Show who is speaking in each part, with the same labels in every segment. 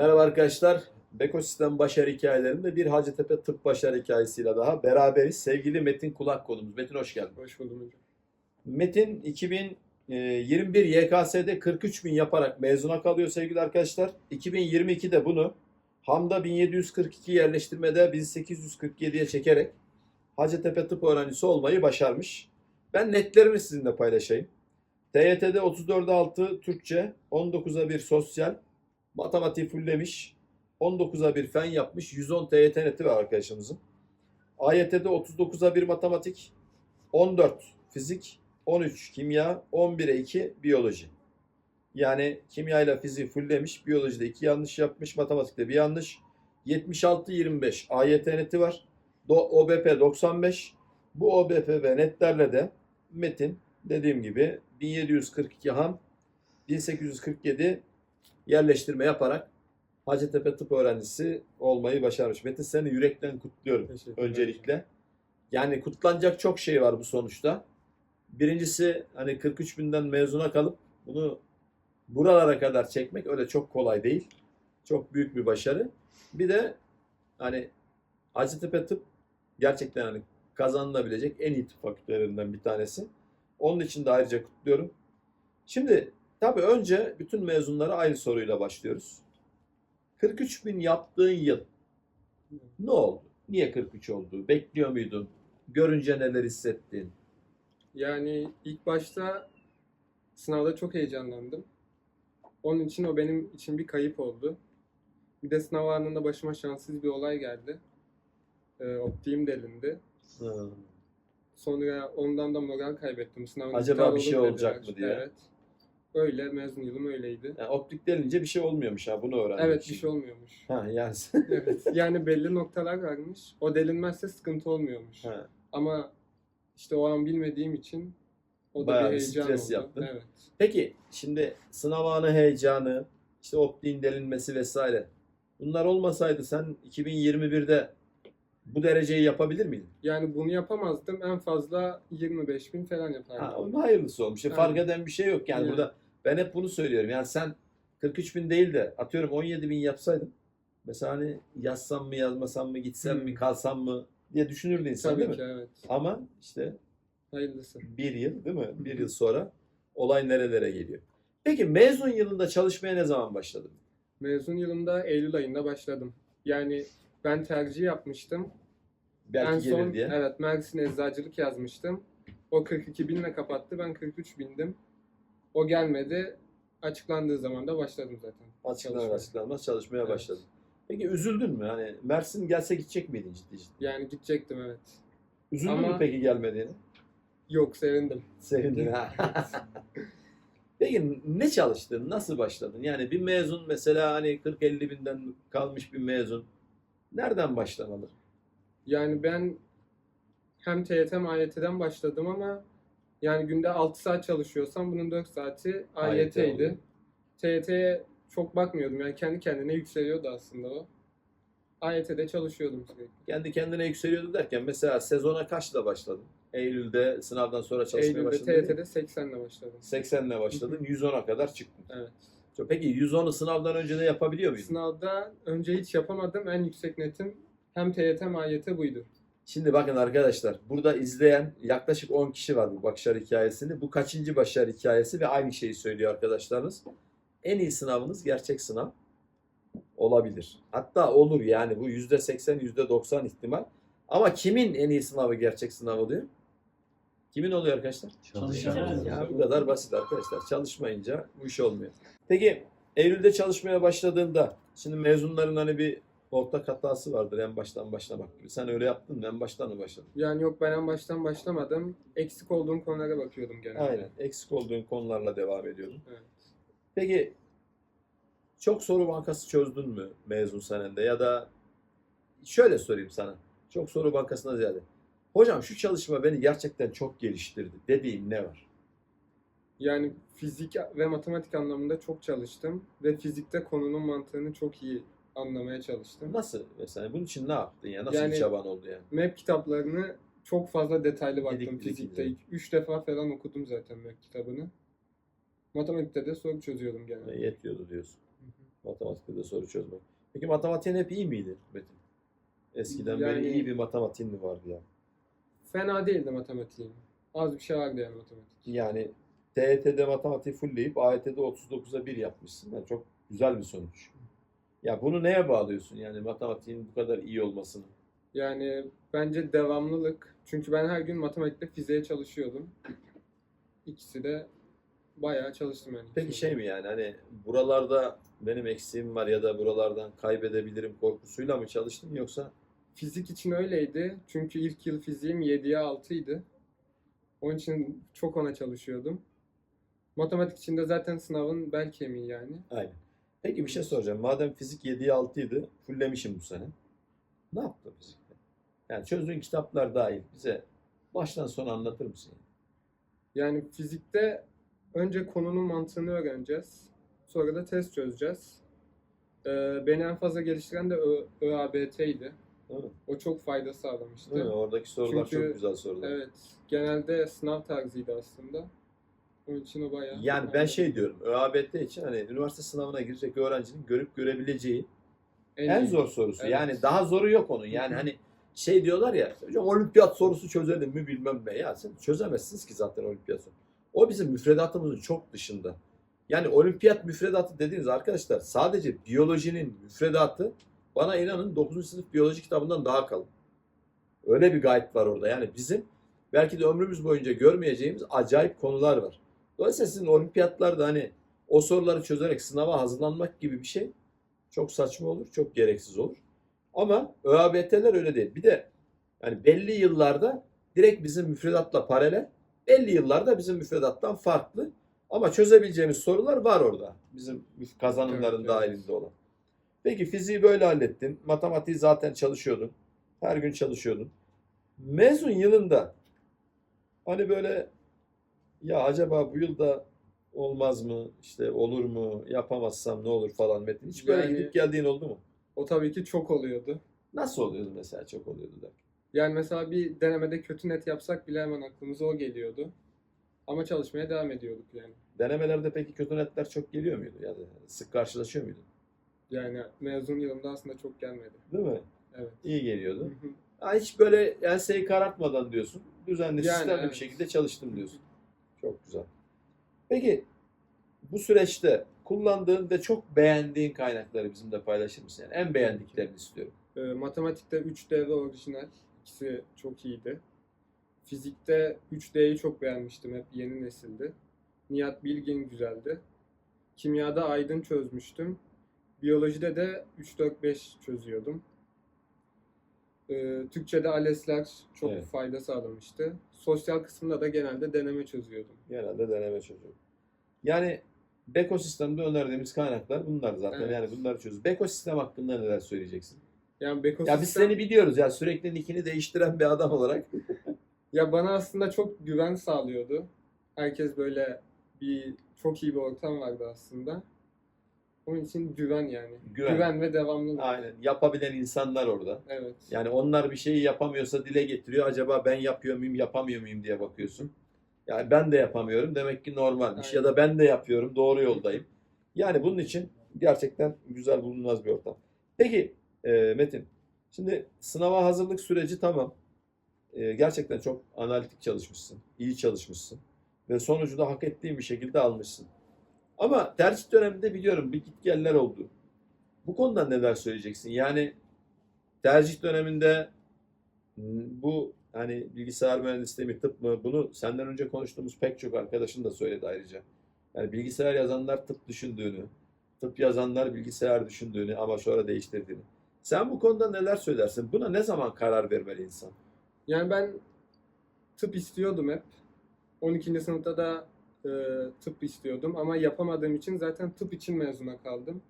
Speaker 1: Merhaba arkadaşlar. Bekosistem Başarı Hikayelerinde bir Hacettepe Tıp Başarı Hikayesiyle daha beraberiz. Sevgili Metin Kulak konumuz. Metin hoş geldin.
Speaker 2: Hoş buldum hocam.
Speaker 1: Metin 2021 YKS'de 43 bin yaparak mezuna kalıyor sevgili arkadaşlar. 2022'de bunu Hamda 1742 yerleştirmede 1847'ye çekerek Hacettepe Tıp öğrencisi olmayı başarmış. Ben netlerimi sizinle paylaşayım. TYT'de 34'e 6 Türkçe, 19'a 1 sosyal, matematiği fulllemiş, 19'a 1 fen yapmış, 110 TYT neti var arkadaşımızın. AYT'de 39'a 1 matematik, 14 fizik, 13 kimya, 11'e 2 biyoloji. Yani kimya ile fiziği fulllemiş, biyolojide 2 yanlış yapmış, matematikte bir yanlış. 76-25 AYT neti var. Do- OBP 95. Bu OBP ve netlerle de Metin dediğim gibi 1742 ham 1847 yerleştirme yaparak Hacettepe tıp öğrencisi olmayı başarmış. Metin seni yürekten kutluyorum öncelikle. Yani kutlanacak çok şey var bu sonuçta. Birincisi hani 43 binden mezuna kalıp bunu buralara kadar çekmek öyle çok kolay değil. Çok büyük bir başarı. Bir de hani Hacettepe tıp gerçekten hani kazanılabilecek en iyi tıp fakültelerinden bir tanesi. Onun için de ayrıca kutluyorum. Şimdi tabii önce bütün mezunlara aynı soruyla başlıyoruz. 43 bin yaptığın yıl ne oldu? Niye 43 oldu? Bekliyor muydun? Görünce neler hissettin?
Speaker 2: Yani ilk başta sınavda çok heyecanlandım. Onun için o benim için bir kayıp oldu. Bir de sınav anında başıma şanssız bir olay geldi. Ee, optiğim delindi. Sonra ondan da moral kaybettim. Sınavın
Speaker 1: Acaba bir şey olacak
Speaker 2: dediler.
Speaker 1: mı diye.
Speaker 2: Evet. Öyle mezun yılım öyleydi.
Speaker 1: Yani optik delince bir şey olmuyormuş ha bunu öğrendim.
Speaker 2: Evet bir şey olmuyormuş.
Speaker 1: Ha yani.
Speaker 2: evet. Yani belli noktalar varmış. O delinmezse sıkıntı olmuyormuş.
Speaker 1: ha.
Speaker 2: Ama işte o an bilmediğim için o da
Speaker 1: Bayağı
Speaker 2: bir
Speaker 1: bir
Speaker 2: heyecan
Speaker 1: stres
Speaker 2: oldu.
Speaker 1: yaptın.
Speaker 2: Evet.
Speaker 1: Peki şimdi sınav anı heyecanı, işte optiğin delinmesi vesaire. Bunlar olmasaydı sen 2021'de bu dereceyi yapabilir miydin?
Speaker 2: Yani bunu yapamazdım. En fazla 25 bin falan
Speaker 1: Ha,
Speaker 2: yapardım.
Speaker 1: onun hayırlısı olmuş. E,
Speaker 2: Aynen.
Speaker 1: Fark eden bir şey yok yani
Speaker 2: Yani.
Speaker 1: burada. Ben hep bunu söylüyorum. Yani sen 43 bin değil de atıyorum 17 bin yapsaydın. Mesela hani yazsam mı yazmasam mı gitsem
Speaker 2: Hmm.
Speaker 1: mi kalsam mı diye düşünürdü insan
Speaker 2: Tabii
Speaker 1: değil
Speaker 2: ki
Speaker 1: mi?
Speaker 2: evet.
Speaker 1: Ama işte
Speaker 2: Hayırlısı.
Speaker 1: bir yıl değil mi? Bir yıl sonra olay nerelere geliyor. Peki mezun yılında çalışmaya ne zaman başladın?
Speaker 2: Mezun yılımda Eylül ayında başladım. Yani ben tercih yapmıştım.
Speaker 1: Belki
Speaker 2: en
Speaker 1: gelir
Speaker 2: son
Speaker 1: diye.
Speaker 2: evet Mersin eczacılık yazmıştım. O 42 binle kapattı. Ben 43 bindim. O gelmedi. Açıklandığı zaman da başladım zaten.
Speaker 1: Açıklanır
Speaker 2: çalışmaya.
Speaker 1: açıklanmaz çalışmaya
Speaker 2: Evet.
Speaker 1: başladın. Peki üzüldün mü? Hani Mersin gelse gidecek miydin ciddi ciddi?
Speaker 2: Yani gidecektim evet.
Speaker 1: Üzüldün mü
Speaker 2: Ama-
Speaker 1: peki gelmediğini?
Speaker 2: Yok sevindim.
Speaker 1: Sevindin ha. Peki ne çalıştın? Nasıl başladın? Yani bir mezun mesela hani 40-50 binden kalmış bir mezun nereden başlamalı?
Speaker 2: Yani ben hem TYT hem AYT'den başladım ama yani günde 6 saat çalışıyorsam bunun 4 saati. AYT'ydi. TYT'ye çok bakmıyordum yani kendi kendine yükseliyordu aslında o. AYT'de çalışıyordum sürekli.
Speaker 1: Kendi kendine yükseliyordu derken mesela sezona kaçla başladın? Eylül'de sınavdan sonra çalışmaya
Speaker 2: Eylül'de
Speaker 1: başladın. mi?
Speaker 2: TYT'de 80'le başladım.
Speaker 1: 80'le başladın. 110'a kadar çıktın.
Speaker 2: Evet.
Speaker 1: Peki 110'u sınavdan önce de yapabiliyor muydun?
Speaker 2: Sınavda önce hiç yapamadım. En yüksek netim hem TYT hem AYT buydu.
Speaker 1: Şimdi bakın arkadaşlar burada izleyen yaklaşık 10 kişi var bu başarı hikayesini. Bu kaçıncı başarı hikayesi ve aynı şeyi söylüyor arkadaşlarınız. En iyi sınavınız gerçek sınav olabilir. Hatta olur yani bu %80 %90 ihtimal. Ama kimin en iyi sınavı gerçek sınav oluyor? Kimin oluyor arkadaşlar?
Speaker 3: Çalışacağız.
Speaker 1: Ya bu kadar basit arkadaşlar. Çalışmayınca bu iş olmuyor. Peki Eylül'de çalışmaya başladığında şimdi mezunların hani bir ortak hatası vardır en baştan başlamak gibi. Sen öyle yaptın mı? En baştan mı başladın?
Speaker 2: Yani yok ben en baştan başlamadım. Eksik olduğum konulara bakıyordum genelde.
Speaker 1: Aynen. Eksik olduğun konularla devam ediyordun.
Speaker 2: Evet.
Speaker 1: Peki çok soru bankası çözdün mü mezun senende ya da şöyle sorayım sana. Çok soru bankasına ziyade. Hocam şu çalışma beni gerçekten çok geliştirdi dediğin ne var?
Speaker 2: Yani fizik ve matematik anlamında çok çalıştım ve fizikte konunun mantığını çok iyi anlamaya çalıştım.
Speaker 1: Nasıl mesela bunun için ne yaptın ya? Nasıl
Speaker 2: Yani-
Speaker 1: bir çaban oldu yani?
Speaker 2: Map kitaplarını çok fazla detaylı baktım
Speaker 1: Yedik, yedik,
Speaker 2: fizikte.
Speaker 1: yedik.
Speaker 2: Üç defa falan okudum zaten map kitabını. Matematikte de soru çözüyordum genelde.
Speaker 1: Yetiyordu diyorsun.
Speaker 2: Hı hı.
Speaker 1: Matematikte de soru çözmek. Peki matematiğin hep iyi miydi Metin? Eskiden beri
Speaker 2: Yani-
Speaker 1: iyi bir matematiğin mi vardı ya?
Speaker 2: Fena değildi matematiğim. Az bir şey vardı yani matematik.
Speaker 1: Yani TYT'de matematiği fullleyip AYT'de 39'a 1 yapmışsın. Yani çok güzel bir sonuç. Ya bunu neye bağlıyorsun yani matematiğin bu kadar iyi olmasını?
Speaker 2: Yani bence devamlılık. Çünkü ben her gün matematikte fiziğe çalışıyordum. İkisi de bayağı çalıştım yani.
Speaker 1: Peki şey mi yani hani buralarda benim eksiğim var ya da buralardan kaybedebilirim korkusuyla mı çalıştın yoksa
Speaker 2: Fizik için öyleydi. Çünkü ilk yıl fiziğim 7'ye 6'ydı. Onun için çok ona çalışıyordum. Matematik için de zaten sınavın bel kemiği yani.
Speaker 1: Aynen. Peki bir şey soracağım. Madem fizik 7'ye 6 idi, fullemişim bu sene. Ne yaptın fizikte? Yani çözdüğün kitaplar dahil bize baştan sona anlatır mısın?
Speaker 2: Yani fizikte önce konunun mantığını öğreneceğiz. Sonra da test çözeceğiz. Ee, beni en fazla geliştiren de Ö- ÖABT'ydi. O çok fayda sağlamıştı.
Speaker 1: Mi? Oradaki sorular
Speaker 2: Çünkü-
Speaker 1: çok güzel sorular.
Speaker 2: Evet. Genelde sınav tarzıydı aslında. Onun için o bayağı...
Speaker 1: Yani ben şey diyorum, ÖABT için hani üniversite sınavına girecek öğrencinin görüp görebileceği en
Speaker 2: iyi.
Speaker 1: zor sorusu.
Speaker 2: Evet.
Speaker 1: Yani daha zoru yok onun. Yani hani şey diyorlar ya, hocam olimpiyat sorusu çözelim mi bilmem ne. Ya sen çözemezsiniz ki zaten olimpiyat sorusu. O bizim müfredatımızın çok dışında. Yani olimpiyat müfredatı dediğiniz arkadaşlar sadece biyolojinin müfredatı bana inanın 9. sınıf biyoloji kitabından daha kalın. Öyle bir gayet var orada. Yani bizim belki de ömrümüz boyunca görmeyeceğimiz acayip konular var. Dolayısıyla sizin olimpiyatlarda hani o soruları çözerek sınava hazırlanmak gibi bir şey çok saçma olur, çok gereksiz olur. Ama ÖABT'ler öyle değil. Bir de yani belli yıllarda direkt bizim müfredatla paralel, belli yıllarda bizim müfredattan farklı. Ama çözebileceğimiz sorular var orada. Bizim kazanımların
Speaker 2: Evet, evet.
Speaker 1: dahilinde olan. Peki fiziği böyle hallettin. Matematiği zaten çalışıyordun. Her gün çalışıyordun. Mezun yılında hani böyle ya acaba bu yılda olmaz mı? İşte olur mu? Yapamazsam ne olur falan Metin. Hiç böyle
Speaker 2: Yani-
Speaker 1: gidip geldiğin oldu mu?
Speaker 2: O tabii ki çok oluyordu.
Speaker 1: Nasıl oluyordu mesela çok oluyordu da.
Speaker 2: Yani mesela bir denemede kötü net yapsak bile hemen aklımıza o geliyordu. Ama çalışmaya devam ediyorduk yani.
Speaker 1: Denemelerde peki kötü netler çok geliyor muydu? Ya da sık karşılaşıyor muydun?
Speaker 2: Yani mezun yılımda aslında çok gelmedi.
Speaker 1: Değil mi?
Speaker 2: Evet.
Speaker 1: İyi geliyordu. Ha, hiç böyle enseyi karartmadan diyorsun. Düzenli,
Speaker 2: Yani
Speaker 1: sistemli bir
Speaker 2: evet.
Speaker 1: şekilde çalıştım diyorsun. Çok güzel. Peki bu süreçte kullandığın ve çok beğendiğin kaynakları bizimle paylaşır mısın? Yani en beğendiklerini istiyorum.
Speaker 2: Ee, matematikte 3D ve orijinal. İkisi çok iyiydi. Fizikte 3D'yi çok beğenmiştim. Hep yeni nesildi. Nihat Bilgin güzeldi. Kimyada Aydın çözmüştüm. Biyolojide de 3-4-5 çözüyordum. Ee, Türkçe'de ALES'ler çok
Speaker 1: Evet.
Speaker 2: fayda sağlamıştı. Sosyal kısmında da genelde deneme çözüyordum.
Speaker 1: Genelde deneme çözüyorum. Yani Beko sistemde önerdiğimiz kaynaklar bunlar zaten.
Speaker 2: Evet.
Speaker 1: Yani bunları çöz. Beko sistem hakkında neler söyleyeceksin?
Speaker 2: Yani Beko
Speaker 1: Ya biz
Speaker 2: sistem-
Speaker 1: seni biliyoruz ya sürekli nickini değiştiren bir adam olarak.
Speaker 2: Ya bana aslında çok güven sağlıyordu. Herkes böyle bir çok iyi bir ortam vardı aslında. Onun için güven yani.
Speaker 1: Güven.
Speaker 2: Güven, ve devamlılık.
Speaker 1: Aynen. Yapabilen insanlar orada.
Speaker 2: Evet.
Speaker 1: Yani onlar bir şeyi yapamıyorsa dile getiriyor. Acaba ben yapıyor muyum, yapamıyor muyum diye bakıyorsun. Yani ben de yapamıyorum. Demek ki normalmiş.
Speaker 2: Aynen.
Speaker 1: Ya da ben de yapıyorum. Doğru yoldayım. Yani bunun için gerçekten güzel bulunmaz bir ortam. Peki e, Metin. Şimdi sınava hazırlık süreci tamam. E, gerçekten çok analitik çalışmışsın. iyi çalışmışsın. Ve sonucu da hak ettiğin bir şekilde almışsın. Ama tercih döneminde biliyorum bir gitgeller oldu. Bu konuda neler söyleyeceksin? Yani tercih döneminde bu hani bilgisayar mühendisliği mi tıp mı bunu senden önce konuştuğumuz pek çok arkadaşın da söyledi ayrıca. Yani bilgisayar yazanlar tıp düşündüğünü, tıp yazanlar bilgisayar düşündüğünü ama sonra değiştirdiğini. Sen bu konuda neler söylersin? Buna ne zaman karar vermeli insan?
Speaker 2: Yani ben tıp istiyordum hep. 12. sınıfta da e, tıp istiyordum ama yapamadığım için zaten tıp için mezuna kaldım.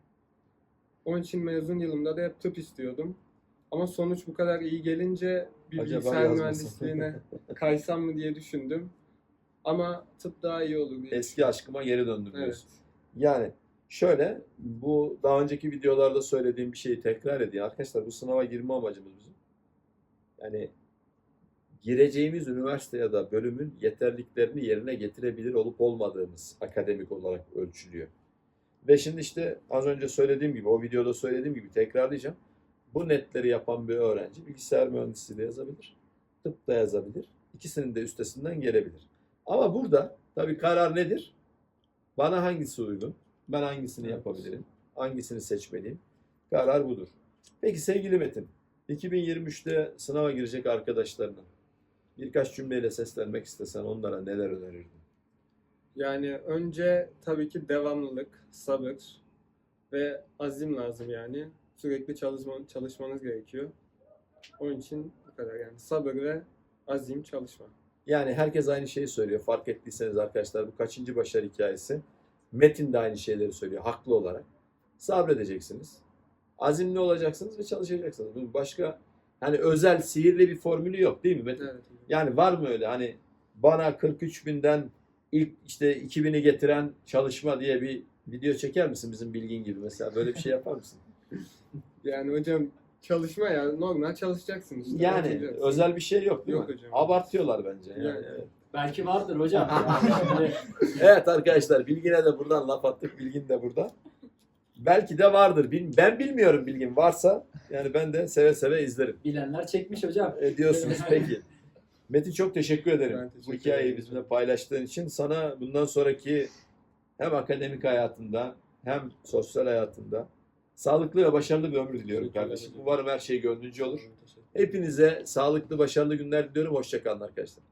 Speaker 2: Onun için mezun yılımda da hep tıp istiyordum. Ama sonuç bu kadar iyi gelince bir
Speaker 1: Acaba
Speaker 2: bilgisayar
Speaker 1: yazmasın.
Speaker 2: mühendisliğine kaysam mı diye düşündüm. Ama tıp daha iyi olur diye.
Speaker 1: Eski aşkıma geri döndüm
Speaker 2: Evet.
Speaker 1: diyorsun. Yani şöyle bu daha önceki videolarda söylediğim bir şeyi tekrar edeyim. Arkadaşlar bu sınava girme amacımız bizim. Yani gireceğimiz üniversite ya da bölümün yeterliklerini yerine getirebilir olup olmadığımız akademik olarak ölçülüyor. Ve şimdi işte az önce söylediğim gibi, o videoda söylediğim gibi tekrarlayacağım. Bu netleri yapan bir öğrenci bilgisayar mühendisliği de yazabilir, tıp da yazabilir. İkisinin de üstesinden gelebilir. Ama burada tabii karar nedir? Bana hangisi uygun? Ben hangisini
Speaker 2: Evet.
Speaker 1: yapabilirim? Hangisini seçmeliyim? Karar budur. Peki sevgili Metin, 2023'te sınava girecek arkadaşlarına birkaç cümleyle seslenmek istesen onlara neler önerirdin?
Speaker 2: Yani önce tabii ki devamlılık, sabır ve azim lazım yani. Sürekli çalışma, çalışmanız gerekiyor. Onun için bu kadar yani. Sabır ve azim çalışma.
Speaker 1: Yani herkes aynı şeyi söylüyor. Fark ettiyseniz arkadaşlar bu kaçıncı başarı hikayesi? Metin de aynı şeyleri söylüyor haklı olarak. Sabredeceksiniz. Azimli olacaksınız ve çalışacaksınız. Bunun başka hani özel sihirli bir formülü yok değil mi Metin?
Speaker 2: Evet.
Speaker 1: Yani var mı öyle hani bana 43 binden ilk işte 2000'i getiren çalışma diye bir video çeker misin bizim bilgin gibi mesela böyle bir şey yapar mısın?
Speaker 2: Yani hocam çalışma ya normal çalışacaksın işte.
Speaker 1: Yani özel bir şey yok değil
Speaker 2: Yok
Speaker 1: mi?
Speaker 2: hocam.
Speaker 1: Abartıyorlar bence. Yani.
Speaker 2: Yani.
Speaker 1: evet.
Speaker 3: Belki vardır hocam. Yani
Speaker 1: Evet arkadaşlar Bilgin'e de buradan laf attık. Bilgin de burada. Belki de vardır. Ben bilmiyorum Bilgin varsa. Yani ben de seve seve izlerim.
Speaker 3: bilenler çekmiş hocam.
Speaker 1: E, diyorsunuz peki. Metin çok teşekkür ederim.
Speaker 2: Ben teşekkür
Speaker 1: Bu hikayeyi
Speaker 2: ederim.
Speaker 1: bizimle paylaştığın için. Sana bundan sonraki hem akademik hayatında hem sosyal hayatında sağlıklı ve başarılı bir ömür diliyorum
Speaker 2: Teşekkürler
Speaker 1: kardeşim.
Speaker 2: hocam.
Speaker 1: Umarım her şey gönlünce olur.
Speaker 2: Teşekkür
Speaker 1: Hepinize sağlıklı, başarılı günler diliyorum. Hoşçakalın arkadaşlar.